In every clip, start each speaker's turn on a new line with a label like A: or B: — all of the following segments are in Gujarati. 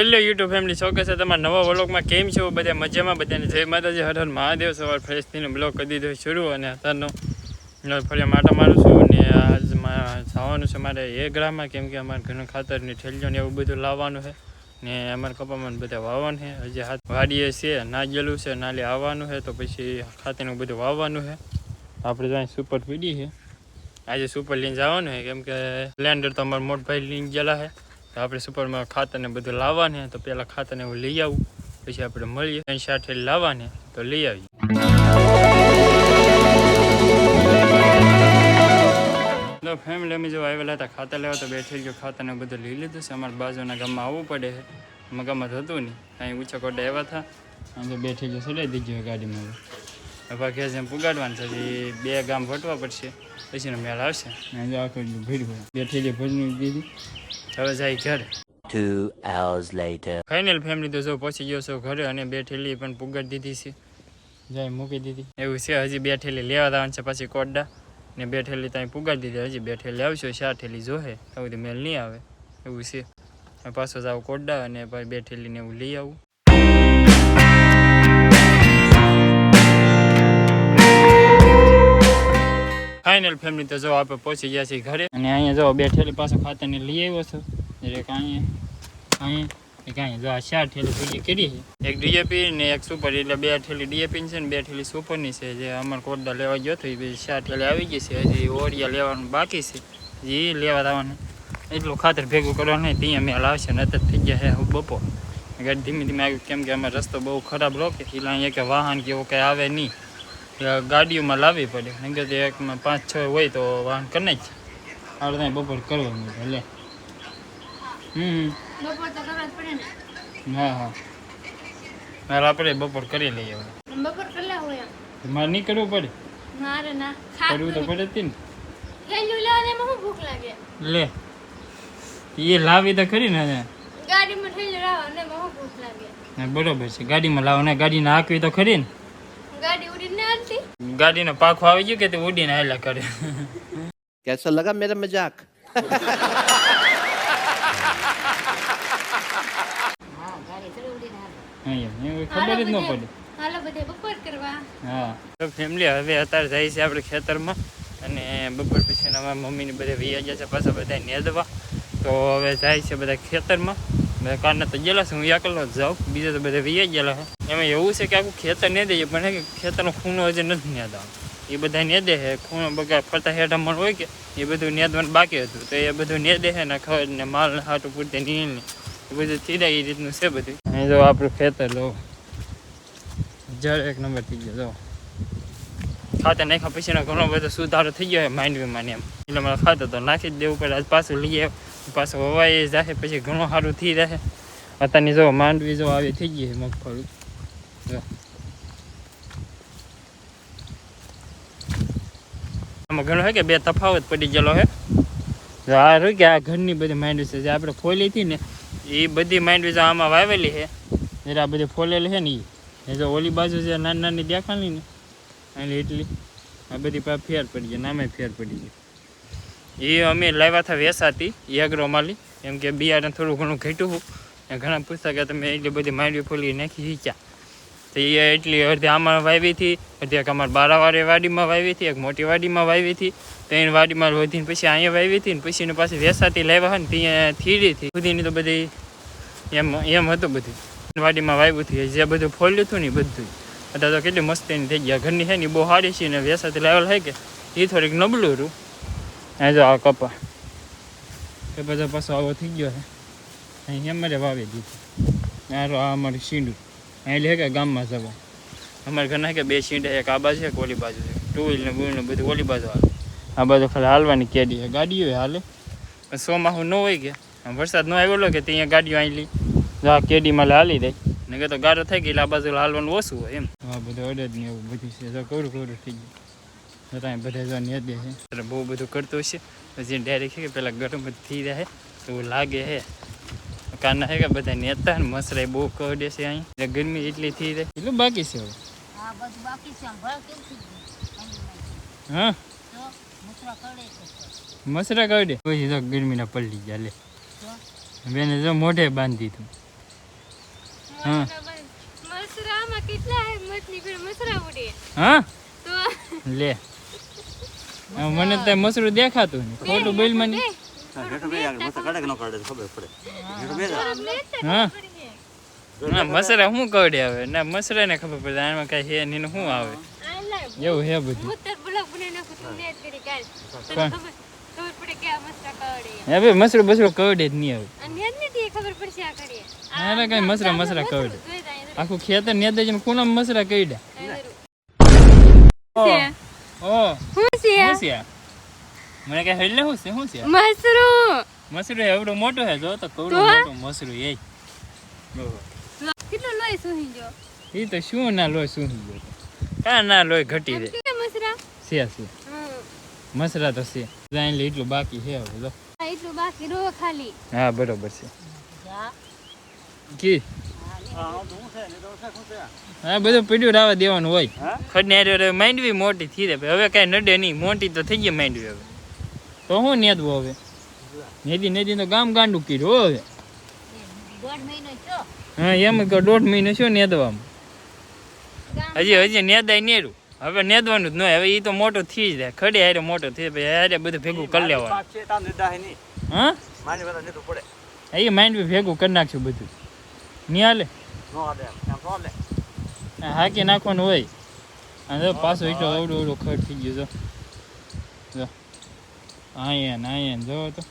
A: હેલો યુટ્યુબ ફેમિલી શોકે છે તમારા નવા વ્લોગમાં કેમ છો? બધા મજામાં? બધાને જય માતાજી. હર હર મહાદેવ. સવાર ફ્રેશ થઈને બ્લોગ કરી દીધો શરૂ. અને અત્યારનો ફરી માટો મારું છું. અને આજ જવાનું છે મારે એ ગ્રામમાં કેમ કે અમારે ઘણું ખાતરની થેલીઓ ને એવું બધું લાવવાનું છે. ને અમારા કપામાં બધા વાવવાનું છે. હજી હાથ વાડીએ છે ના ગયેલું છે નાલી આવવાનું છે. તો પછી ખાતરનું બધું વાવવાનું છે. આપણે ત્યાં સુપર પીડી છે. આજે સુપર લઈને જવાનું છે. કેમ કે સ્પ્લેન્ડર તો અમારા મોટભાઈ લઈને ગયેલા છે. આપણે સુપરમાં ખાતરને બધું લાવવાને, તો પહેલાં ખાતરને હું લઈ આવું. પછી આપણે મળીએ. ત્રણ સાથે લાવવાને, તો લઈ આવીએ. તો ફેમિલી અમે જો આવેલા હતા ખાતર લેવા, તો બે થેલીઓ ખાતરને બધું લઈ લીધું છે. અમારા બાજુના ગામમાં આવવું પડે. છે ગામમાં થતું નહીં. અહીં ઊંચા કોડે આવ્યા હતા. અમે બેઠી ગયો સડાઈ દીધી ગાડીમાં હવે. ઘેર જેમ પુગાડવાનું છે. બે ગામ વટવા પડશે. પછીનો મેળ આવશે. આખું ભીડ બેઠી બે થેલીઓ દીધી હવે જાય ઘરે.
B: Two hours later.
A: Final family તો જો પહોંચી ગયો છો ઘરે અને બે થેલી પણ પુગટ દીધી છે. જાય મૂકી દીધી. એવું છે હજી બે થેલી લેવા આવવાનું છે પછી કોડા ને બે થેલી ત્યાં પુગાડી દીધી. હજી બે થેલી આવશે ચાર થેલી જોહે. તો બધી મેલ નહીં આવે. એવું છે. પાછો જાવ કોડા અને પછી બે થેલીને એવું લઈ આવું. ફાઇનલ ફેમિલી તો જો આપણે પહોંચી ગયા છીએ ઘરે. અને અહીંયા જો બે થેલી પાછો ખાતરને લઈ આવ્યો છું. એટલે અહીંયા અહીંયા એક અહીંયા જો આ ચાર થેલી પૂરી કરી છે. એક ડીએપી ને એક સુપર, એટલે બે થેલી ડીએપી છે ને બે થેલી સુપરની છે. જે અમારે કોરડા લેવા ગયો હતો, એ બધી ચાર થેલી આવી ગઈ છે. હજી ઓરિયા લેવાનું બાકી છે. એ લેવા આવવાનું એટલું ખાતર ભેગું કરવાનું નહીં, ત્યાં મેળ આવશે ને અત્યારે થઈ ગયા છે બપોર. ગાડી ધીમે ધીમે આવ્યું કેમ કે અમારો રસ્તો બહુ ખરાબ રોકે. એટલે અહીંયા કે વાહન કે એવું કંઈ આવે નહીં. એટલે ગાડીઓમાં લાવવી પડે. નહીં કે એકમાં પાંચ છ હોય તો વાહન કરે જ. આપણે બપોર કરવાનું એટલે હમ. હા હા. હાલ આપણે બપોર કરી લઈએ હવે. મારે નહીં કરવું પડે કરવું તો પડે જ ને. લે. એ લાવી તો ખરી ને
C: ગાડીમાં
A: બરોબર છે. ગાડીમાં લાવો ને. ગાડીને હાંકવી તો ખરી ને. ગાડીનો પાખો આવી ગયો કે તે ઉડીને હાલા કરે?
D: કેસો લગા
A: મેરા મજાક? ખબર જ ન પડે. હા. તો ફેમિલી હવે અત્યારે જાય છે આપણે ખેતરમાં અને બપોર પછી અમારા મમ્મીને બધા વૈયા ગયા છે પાછા બધા નેદવા. તો હવે જાય છે બધા ખેતરમાં. બધા કારને તો ગયેલા છે હું એકલો જ જાઉં, બીજા તો બધા વૈયા ગયેલા છે. એમાં એવું છે કે આખું ખેતર નહીં દે પણ કે ખેતરનો ખૂણો હજી નથી નેદાવાનો એ બધા નેદે છે, ખૂણો બગા ફરતા હેઠામણ હોય કે, એ બધું નેદવાનું બાકી હતું. તો એ બધું નેદે છે ને ખબર ને માલ હાટું પૂરતે નીલ ને, એ બધું થઈ જાય એ રીતનું છે બધું. અહીં જો આપણું ખેતર લો જળ એક નંબર થઈ ગયો, જો. ખાતર નાખ્યા પછીનો ઘણો બધો સુધારો થઈ ગયો માંડવીમાં ને એમ. એટલે મારે ખાતર તો નાખી જ દેવું પડે, આજ પાછું લઈએ પાછું હવાઈ જશે, પછી ઘણું સારું થઈ જશે. અત્યારની જો માંડવી જો આવી થઈ ગઈ મગફળી. જો. આમાં ઘણો હે કે બે તફાવત પડી ગયેલો છે જો આ રહ્યું કે આ ઘરની બધી માંડવી છે, જે આપણે ફોલી હતી ને, એ બધી માંડવી જો આમાં વાવેલી છે. જરા બધી ફોલેલી છે ને એ જો ઓલી બાજુ જે નાની નાની દેખાણી ને એટલે એટલી આ બધી ફેર પડી ગઈ નામે ફેર પડી ગઈ. એ અમે લાવ્યા હતા વેસાતી એ માલી એમ કે બિયારણ થોડું ઘણું ઘટ્યું હતું ઘણા પૂછતા કે તમે એટલી બધી માંડવી ફોલી નાખી શીખ્યા તો એ એટલી અડધી આમાં વાવી હતી, અડધી એક અમારે બારાવાળી વાડીમાં વાવી હતી, એક મોટી વાડીમાં વાવી હતી. તો એની વાડીમાં વધીને પછી અહીંયા વાવી હતી ને પછી એને પાછી વેસાતી લાવ્યા હોય ને ત્યાં થીડી હતી. સુધીની તો બધી એમ એમ હતું બધું. વાડીમાં વાવ્યું હતું જે બધું ફોલ્યું હતું ને બધું. અત્યારે તો કેટલી મસ્તીની થઈ ગયા ઘરની છે ને બહુ સારી છે ને વેસાતી લાવેલ છે કે, એ થોડીક નબળું રહ્યું આ જો આ કપા. એ બધો પાછો આવો થઈ ગયો છે. અહીં અમારે વાવી દીધું. આ રો આ અમારું શીંડું. અહીં લે કે ગામમાં જવા. અમારે ઘરના કે બે શીંડા એક આ બાજુ એક ઓલી બાજુ. છે ટુ વ્હીલ ને બુલ ને બધું ઓલી બાજુ હાલે આ બાજુ ખાલી હાલવાની કેડી છે. ગાડીઓ હાલે. સોમાહું ન હોય કે. વરસાદ ન આવેલો કે ત્યાં ગાડીઓ અહીં લી. જો આ કેડીમાં હાલી દે. ને કે તો ગારો થઈ ગઈ એટલે આ બાજુ હાલવાનું ઓછું હોય એમ. આ બધું અડદ ને એવું બધું છે. જો કવડું કવડું થઈ ગયું. જતા બધા જો ને દે છે. એટલે બહુ બધું કરતો હશે. પછી ડાયરેક્ટ છે કે પેલા ગરમ જ થઈ જાય. એવું લાગે હે કાના છે કે બધા નેતા ને મસરાય બહુ કરડે છે અહીં. એટલે ગરમી એટલી થઈ રહે એટલું બાકી છે હવે?
E: આ બધું બાકી છે. આમ ભળ કેમ થઈ ગયું?
A: હા? મસરા કરડે પછી તો ગરમીના પલટી ગયા લે બેને જો મોઢે બાંધી તું હા.
C: મસરામાં કેટલા હે મછલી મસરા ઉડે.
A: હા? લે. મને તો મસરું દેખાતું નહીં ખોટું બોલ મને. હા ના મસરા શું કવડે આવે? ના મસરા ને ખબર પડે આમાં કઈ હે નહીં શું આવે? એવું હે બધું.
C: હું તાર બ્લોગ બનાવી નાખું તું નેટ કરી કાલ. તને
A: કોણ?
C: ખબર ખબર પડે કે આ મસરા કવડે
A: હે ભાઈ મસરું કવડે જ નહીં આવે. કઈ મસરા મસરા કવડે. આખું ખેતર ને દે ખૂણા મસરા કઈડા ઓ
C: શું છે
A: મને કઈ હેડલે શું છે?
C: મસરું
A: મસરું એવડું મોટું હે જો તો કવડું? મોટું એ.
C: કેટલું સુહી જો
A: તો શું ના લોય શું ગયો કા ના લોય ઘટી
C: એમ મસરા?
A: છે છે મસરા તો છે જાણી એટલું બાકી છે હવે જો.
C: એટલું બાકી રો ખાલી.
A: હા બરોબર છે. કી? હા બધું પીડ્યું રાવા દેવાનું હોય. ખડને હારે હારે માંડવી મોટી થઈ રે હવે કાંઈ નડે નહીં. મોટી તો થઈ ગઈ માંડવી હવે. તો શું નેદવું હવે? નેદી નેદી તો ગામ ગાંડું કીધું હવે.
E: દોઢ મહિનો છો
A: હા એમ કે દોઢ મહિનો શું નેદવામાં. હજી હજી નેદાય નેરું. હવે નેદવાનું જ ન હવે એ તો મોટો થઈ જાય. ખડે હારે મોટો થઈ જાય. હારે બધું ભેગું કરી લેવાનું. હા? એ માંડવી ભેગું કરી નાખશું બધું. નહીં હાલે આ હાકી નાખવાનું હોય. અને જો પાછો એટલો અવડો અવડો ખર્ચ થઈ ગયો જો. જો. આયન ને આયા જો તો.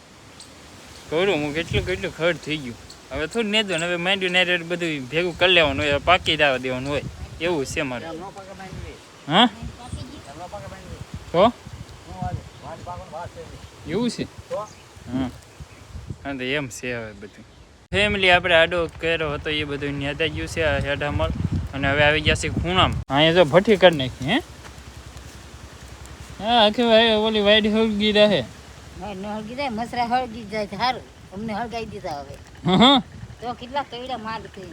A: કરું હું કેટલું કેટલું ખર્ચ થઈ ગયું. હવે થોડું નેદવાનું હવે માંડ્યું ને બધું ભેગું કરી લેવાનું હોય પાકી પાકી દાવા દેવાનું હોય. એવું છે મારે. હા? તો એવું છે? હા. હા તો એમ છે હવે બધું. ફેમિલી આપણે આડો કર્યો હતો એ બધું ન્યાતા ગયું છે હેડામલ અને હવે આવી ગયા છે ખૂણામ. અહીંયા જો ભઠ્ઠી કરી નાખી હે? હા આખી ઓલી વાઈડ હળગી રહે.
E: હળગી રહે મસરા હળગી જાય સારું અમને હળગાઈ દીધા હવે. તો કેટલા કઈડા માલ થઈ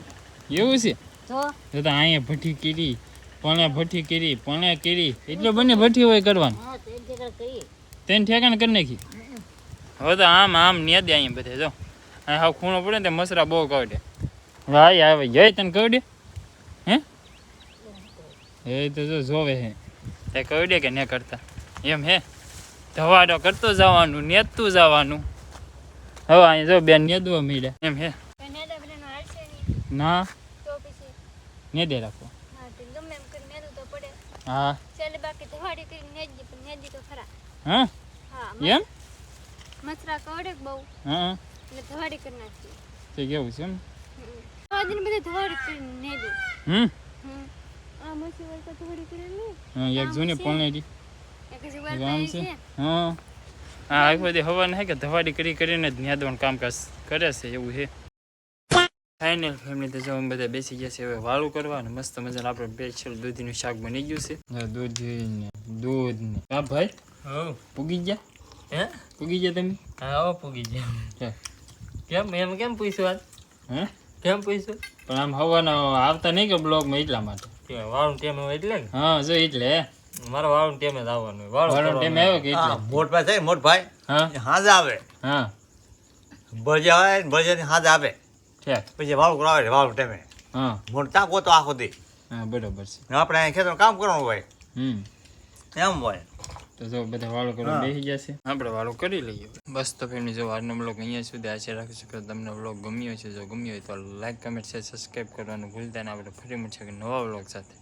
A: એવું છે?
E: તો?
A: તો અહીંયા ભઠ્ઠી કરી પણે ભઠ્ઠી કરી પણે કરી. એટલે બંને ભઠ્ઠી હોય કરવાનું.
E: હા તે જગ્યા કરી
A: તેને ઠેકાણ કરી નાખી. હવે તો આમ આમ નેદે અહીંયા બધે જો. અહીં હા ખૂણો પડે ને મસરા બહુ કવડે ભાઈ આવે જય તને કવડે હે? એ તો જો જોવે હે. તે કવડે કે ન કરતા? એમ હે? ધવાડો કરતો જવાનું નેતું જવાનું. હવે અહીં જો બેન નેદવા મળ્યા એમ હે? ના?
C: ને
A: દે રાખો.
C: હા તે ગમે એમ કરી નેદવું તો પડે.
A: હા.
C: ચાલે બાકી ધવાડી કરી નેજી પણ નેજી તો ખરા.
A: હા?
C: હા
A: એમ?
C: મસરા કવડે બહુ?
A: હા.
C: એટલે ધવાડી કરી નાખી
A: તે કેવું છે એમ?
C: આદિને બધે ધવાડી કરી નેદું
A: હમ?
C: હમ. આ મસી વળતા ધવાડી કરેલી
A: હા એક જૂની પણેરી
C: એક
A: ગામ છે. હા. હા આખી હવા નહીં કે ધવાડી કરી કરીને જ ન્યાદવાનું કામકાજ કરે છે એવું છે. ફાઇનલ ફેમિલી તો જો બધા બેસી ગયા છે હવે વાળું કરવા અને મસ્ત મજાનું આપણે સ્પેશિયલ દૂધીનું શાક બની ગયું છે. દૂધ ને દૂધ ને હા ભાઈ?
F: હવ
A: પૂગી ગયા?
F: હે?
A: પૂગી ગયા તમે?
F: હા હો પૂગી ગયા. કેમ એમ કેમ પૂછ્યું આજ?
A: હે?
F: કેમ પૂછ્યું?
A: પણ આમ હવાનો આવતા નહીં કે બ્લોગમાં એટલા માટે?
F: વાળું ટેમ એટલે
A: હા જો એટલે.
F: મારો વાળું ટેમે જ આવવાનું. વાળું
A: ટેમ ટાઈમ આવ્યો કે
G: મોટ
A: ભાઈ
G: મોટભાઈ મોટ ભાઈ.
A: હા.
G: હાજ આવે.
A: હા.
G: ભજીયા આવે ને ભજીયાની હાજે આવે.
A: ઠેક.
G: પછી વાળું કરાવે છે વાળું ટેમે.
A: હા.
G: મોટા તો આખો દે.
A: હા બરોબર છે.
G: આપણે અહીં ખેતરમાં કામ કરવાનું હોય.
A: હમ.
G: એમ હોય.
A: તો જો બધા વાળો કરવા બેસી ગયા છે આપણે વાળો કરી લઈએ. બસ તો ફેમિલી જો આજનો બ્લોગ અહીંયા સુધી આશા રાખીશું કે તમને બ્લોગ ગમ્યો છે જો ગમ્યો હોય તો લાઈક કમેન્ટ શેર સબસ્ક્રાઈબ કરવાનું ભૂલતા ને. આપણે ફરી મળશે કે નવા બ્લોગ સાથે.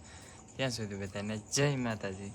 A: ત્યાં સુધી બધાને જય માતાજી.